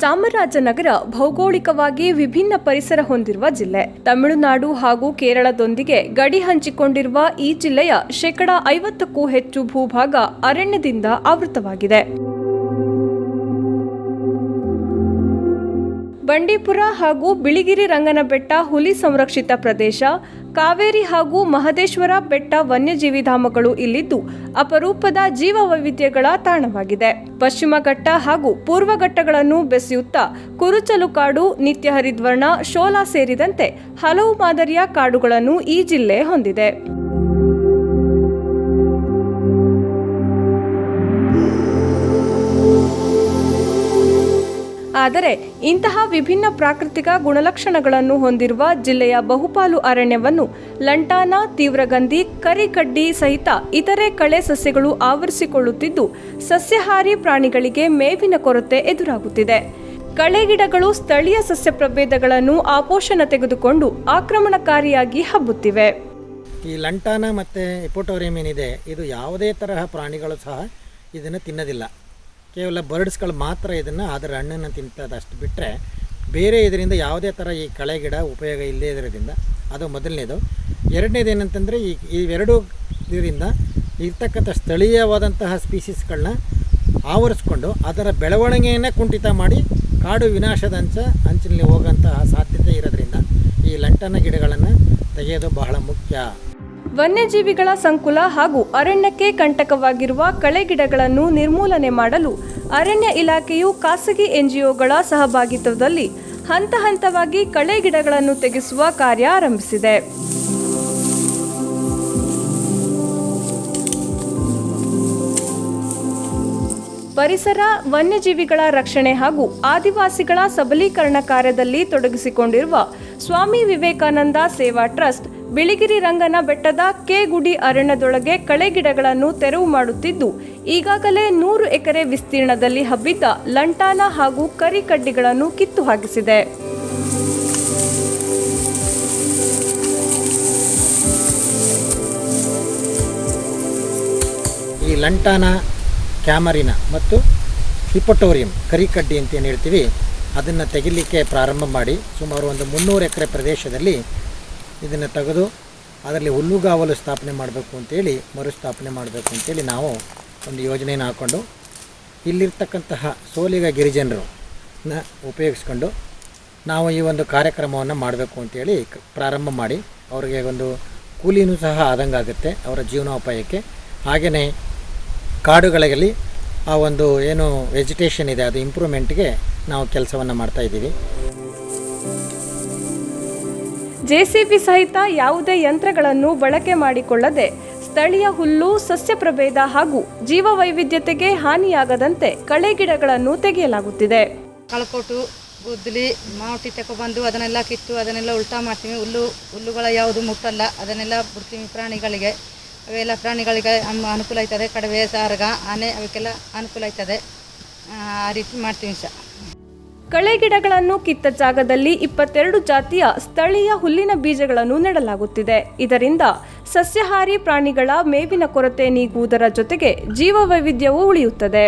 ಚಾಮರಾಜನಗರ ಭೌಗೋಳಿಕವಾಗಿ ವಿಭಿನ್ನ ಪರಿಸರ ಹೊಂದಿರುವ ಜಿಲ್ಲೆ. ತಮಿಳುನಾಡು ಹಾಗೂ ಕೇರಳದೊಂದಿಗೆ ಗಡಿ ಹಂಚಿಕೊಂಡಿರುವ ಈ ಜಿಲ್ಲೆಯ ಶೇಕಡಾ ಐವತ್ತಕ್ಕೂ ಹೆಚ್ಚು ಭೂಭಾಗ ಅರಣ್ಯದಿಂದ ಆವೃತವಾಗಿದೆ. ಬಂಡೀಪುರ ಹಾಗೂ ಬಿಳಿಗಿರಿ ರಂಗನಬೆಟ್ಟ ಹುಲಿ ಸಂರಕ್ಷಿತ ಪ್ರದೇಶ ಕಾವೇರಿ ಹಾಗೂ ಮಹದೇಶ್ವರ ಬೆಟ್ಟ ವನ್ಯಜೀವಿಧಾಮಗಳು ಇಲ್ಲಿದ್ದು ಅಪರೂಪದ ಜೀವ ವೈವಿಧ್ಯಗಳ ತಾಣವಾಗಿದೆ. ಪಶ್ಚಿಮ ಘಟ್ಟ ಹಾಗೂ ಪೂರ್ವ ಘಟ್ಟಗಳನ್ನು ಬೆಸೆಯುತ್ತಾ ಕುರುಚಲು ಕಾಡು, ನಿತ್ಯ ಹರಿದ್ವರ್ಣ, ಶೋಲಾ ಸೇರಿದಂತೆ ಹಲವು ಮಾದರಿಯ ಕಾಡುಗಳನ್ನು ಈ ಜಿಲ್ಲೆ ಹೊಂದಿದೆ. ಆದರೆ ಇಂತಹ ವಿಭಿನ್ನ ಪ್ರಾಕೃತಿಕ ಗುಣಲಕ್ಷಣಗಳನ್ನು ಹೊಂದಿರುವ ಜಿಲ್ಲೆಯ ಬಹುಪಾಲು ಅರಣ್ಯವನ್ನು ಲಂಟಾನ, ತೀವ್ರಗಂಧಿ, ಕರಿಕಡ್ಡಿ ಸಹಿತ ಇತರೆ ಕಳೆ ಸಸ್ಯಗಳು ಆವರಿಸಿಕೊಳ್ಳುತ್ತಿದ್ದು, ಸಸ್ಯಹಾರಿ ಪ್ರಾಣಿಗಳಿಗೆ ಮೇವಿನ ಕೊರತೆ ಎದುರಾಗುತ್ತಿದೆ. ಕಳೆಗಿಡಗಳು ಸ್ಥಳೀಯ ಸಸ್ಯ ಪ್ರಭೇದಗಳನ್ನು ಆಪೋಷಣ ತೆಗೆದುಕೊಂಡು ಆಕ್ರಮಣಕಾರಿಯಾಗಿ ಹಬ್ಬುತ್ತಿವೆ. ಈ ಲಂಟಾನ ಮತ್ತು ಎಪೋಟೋರಿಯಂ ಏನಿದೆ, ಇದು ಯಾವುದೇ ತರಹ ಪ್ರಾಣಿಗಳು ಸಹ ಇದನ್ನು ತಿನ್ನೋದಿಲ್ಲ. ಕೇವಲ ಬರ್ಡ್ಸ್ಗಳು ಮಾತ್ರ ಇದನ್ನು ಅದರ ಹಣ್ಣನ್ನು ತಿಂತದೆ ಅಷ್ಟು ಬಿಟ್ಟರೆ ಬೇರೆ ಇದರಿಂದ ಯಾವುದೇ ಥರ ಈ ಕಳೆ ಗಿಡ ಉಪಯೋಗ ಇಲ್ಲದೇ ಇರೋದ್ರಿಂದ ಅದು ಮೊದಲನೇದು. ಎರಡನೇದು ಏನಂತಂದರೆ ಈ ಇವೆರಡು ಇದರಿಂದ ಇರ್ತಕ್ಕಂಥ ಸ್ಥಳೀಯವಾದಂತಹ ಸ್ಪೀಸೀಸ್ಗಳನ್ನ ಆವರಿಸ್ಕೊಂಡು ಅದರ ಬೆಳವಣಿಗೆಯನ್ನೇ ಕುಂಠಿತ ಮಾಡಿ ಕಾಡು ವಿನಾಶದ ಅಂಚ ಅಂಚಿನಲ್ಲಿ ಹೋಗೋಂತಹ ಸಾಧ್ಯತೆ ಇರೋದ್ರಿಂದ ಈ ಲಂಟನ ಗಿಡಗಳನ್ನು ತೆಗೆಯೋದು ಬಹಳ ಮುಖ್ಯ. ವನ್ಯಜೀವಿಗಳ ಸಂಕುಲ ಹಾಗೂ ಅರಣ್ಯಕ್ಕೆ ಕಂಟಕವಾಗಿರುವ ಕಳೆಗಿಡಗಳನ್ನು ನಿರ್ಮೂಲನೆ ಮಾಡಲು ಅರಣ್ಯ ಇಲಾಖೆಯು ಖಾಸಗಿ ಎನ್ಜಿಒಗಳ ಸಹಭಾಗಿತ್ವದಲ್ಲಿ ಹಂತ ಹಂತವಾಗಿ ಕಳೆಗಿಡಗಳನ್ನು ತೆಗೆಸುವ ಕಾರ್ಯ ಆರಂಭಿಸಿದೆ. ಪರಿಸರ, ವನ್ಯಜೀವಿಗಳ ರಕ್ಷಣೆ ಹಾಗೂ ಆದಿವಾಸಿಗಳ ಸಬಲೀಕರಣ ಕಾರ್ಯದಲ್ಲಿ ತೊಡಗಿಸಿಕೊಂಡಿರುವ ಸ್ವಾಮಿ ವಿವೇಕಾನಂದ ಸೇವಾ ಟ್ರಸ್ಟ್ ಬಿಳಿಗಿರಿ ರಂಗನ ಬೆಟ್ಟದ ಕೆಗುಡಿ ಅರಣ್ಯದೊಳಗೆ ಕಳೆಗಿಡಗಳನ್ನು ತೆರವು ಮಾಡುತ್ತಿದ್ದು, ಈಗಾಗಲೇ ನೂರು ಎಕರೆ ವಿಸ್ತೀರ್ಣದಲ್ಲಿ ಹಬ್ಬಿದ್ದ ಲಂಟಾನ ಹಾಗೂ ಕರಿಕಡ್ಡಿಗಳನ್ನು ಕಿತ್ತು ಹಾಕಿಸಿದೆ. ಈ ಲಂಟಾನ, ಕ್ಯಾಮರಿನ ಮತ್ತು ಹಿಪಟೋರಿಯಂ ಕರಿಕಡ್ಡಿ ಅಂತ ಏನು ಹೇಳ್ತೀವಿ, ಅದನ್ನು ತೆಗಿಲಿಕ್ಕೆ ಪ್ರಾರಂಭ ಮಾಡಿ ಸುಮಾರು ಒಂದು ಮುನ್ನೂರು ಎಕರೆ ಪ್ರದೇಶದಲ್ಲಿ ಇದನ್ನು ತೆಗೆದು ಅದರಲ್ಲಿ ಹುಲ್ಲುಗಾವಲು ಸ್ಥಾಪನೆ ಮಾಡಬೇಕು ಅಂತೇಳಿ, ಮರುಸ್ಥಾಪನೆ ಮಾಡಬೇಕು ಅಂತೇಳಿ ನಾವು ಒಂದು ಯೋಜನೆಯನ್ನು ಹಾಕ್ಕೊಂಡು ಇಲ್ಲಿರ್ತಕ್ಕಂತಹ ಸೋಲಿಗ ಗಿರಿಜನರು ನ ಉಪಯೋಗಿಸ್ಕೊಂಡು ನಾವು ಈ ಒಂದು ಕಾರ್ಯಕ್ರಮವನ್ನು ಮಾಡಬೇಕು ಅಂತೇಳಿ ಪ್ರಾರಂಭ ಮಾಡಿ, ಅವರಿಗೆ ಒಂದು ಕೂಲಿನೂ ಸಹ ಆದಂಗಾಗುತ್ತೆ ಅವರ ಜೀವನೋಪಾಯಕ್ಕೆ. ಹಾಗೆಯೇ ಕಾಡುಗಳಲ್ಲಿ ಆ ಒಂದು ಏನು ವೆಜಿಟೇಷನ್ ಇದೆ, ಅದು ಇಂಪ್ರೂವ್ಮೆಂಟ್ಗೆ ನಾವು ಕೆಲಸವನ್ನು ಮಾಡ್ತಾ ಇದ್ದೀವಿ. ಜೆಸಿಬಿ ಸಹಿತ ಯಾವುದೇ ಯಂತ್ರಗಳನ್ನು ಬಳಕೆ ಮಾಡಿಕೊಳ್ಳದೆ ಸ್ಥಳೀಯ ಹುಲ್ಲು, ಸಸ್ಯ ಪ್ರಭೇದ ಹಾಗೂ ಜೀವ ವೈವಿಧ್ಯತೆಗೆ ಹಾನಿಯಾಗದಂತೆ ಕಳೆ ಗಿಡಗಳನ್ನು ತೆಗೆಯಲಾಗುತ್ತಿದೆ. ಕಳ್ಕೊಟ್ಟು ಗುದ್ದಲಿ ಮಾವಟಿ ತಗೊಬಂದು ಅದನ್ನೆಲ್ಲ ಕಿತ್ತು, ಅದನ್ನೆಲ್ಲ ಉಲ್ಟಾ ಮಾಡ್ತೀವಿ. ಹುಲ್ಲು, ಹುಲ್ಲುಗಳ ಯಾವುದು ಮುಟ್ಟಲ್ಲ. ಅದನ್ನೆಲ್ಲ ಬಿಡ್ತೀವಿ ಪ್ರಾಣಿಗಳಿಗೆ, ಅವೆಲ್ಲ ಪ್ರಾಣಿಗಳಿಗೆ ಅನುಕೂಲ ಆಯ್ತದೆ. ಕಡವೆ, ಸಾರಗ, ಆನೆ, ಅವಕ್ಕೆಲ್ಲ ಅನುಕೂಲ ಆಯ್ತದೆ. ಆ ಆ ರೀತಿ ಮಾಡ್ತೀವಿ ಸಹ. ಕಳೆಗಿಡಗಳನ್ನು ಕಿತ್ತ ಜಾಗದಲ್ಲಿ ಇಪ್ಪತ್ತೆರಡು ಜಾತಿಯ ಸ್ಥಳೀಯ ಹುಲ್ಲಿನ ಬೀಜಗಳನ್ನು ನೆಡಲಾಗುತ್ತಿದೆ. ಇದರಿಂದ ಸಸ್ಯಾಹಾರಿ ಪ್ರಾಣಿಗಳ ಮೇವಿನ ಕೊರತೆ ನೀಗುವುದರ ಜೊತೆಗೆ ಜೀವ ವೈವಿಧ್ಯವೂ ಉಳಿಯುತ್ತದೆ.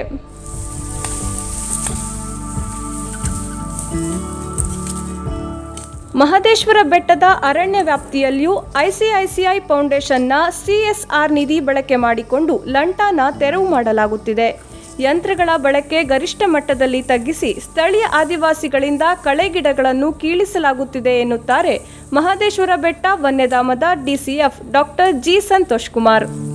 ಮಹದೇಶ್ವರ ಬೆಟ್ಟದ ಅರಣ್ಯ ವ್ಯಾಪ್ತಿಯಲ್ಲಿಯೂ ಐಸಿಐಸಿಐ ಫೌಂಡೇಶನ್ನ ಸಿಎಸ್ಆರ್ ನಿಧಿ ಬಳಕೆ ಮಾಡಿಕೊಂಡು ಲಂಟಾನ ತೆರವು ಮಾಡಲಾಗುತ್ತಿದೆ. ಯಂತ್ರಗಳ ಬಳಕೆ ಗರಿಷ್ಠ ಮಟ್ಟದಲ್ಲಿ ತಗ್ಗಿಸಿ ಸ್ಥಳೀಯ ಆದಿವಾಸಿಗಳಿಂದ ಕಳೆಗಿಡಗಳನ್ನು ಕೀಳಿಸಲಾಗುತ್ತಿದೆ ಎನ್ನುತ್ತಾರೆ Mahadeshwara Betta ವನ್ಯಧಾಮದ DCF doctor G Santosh Kumar.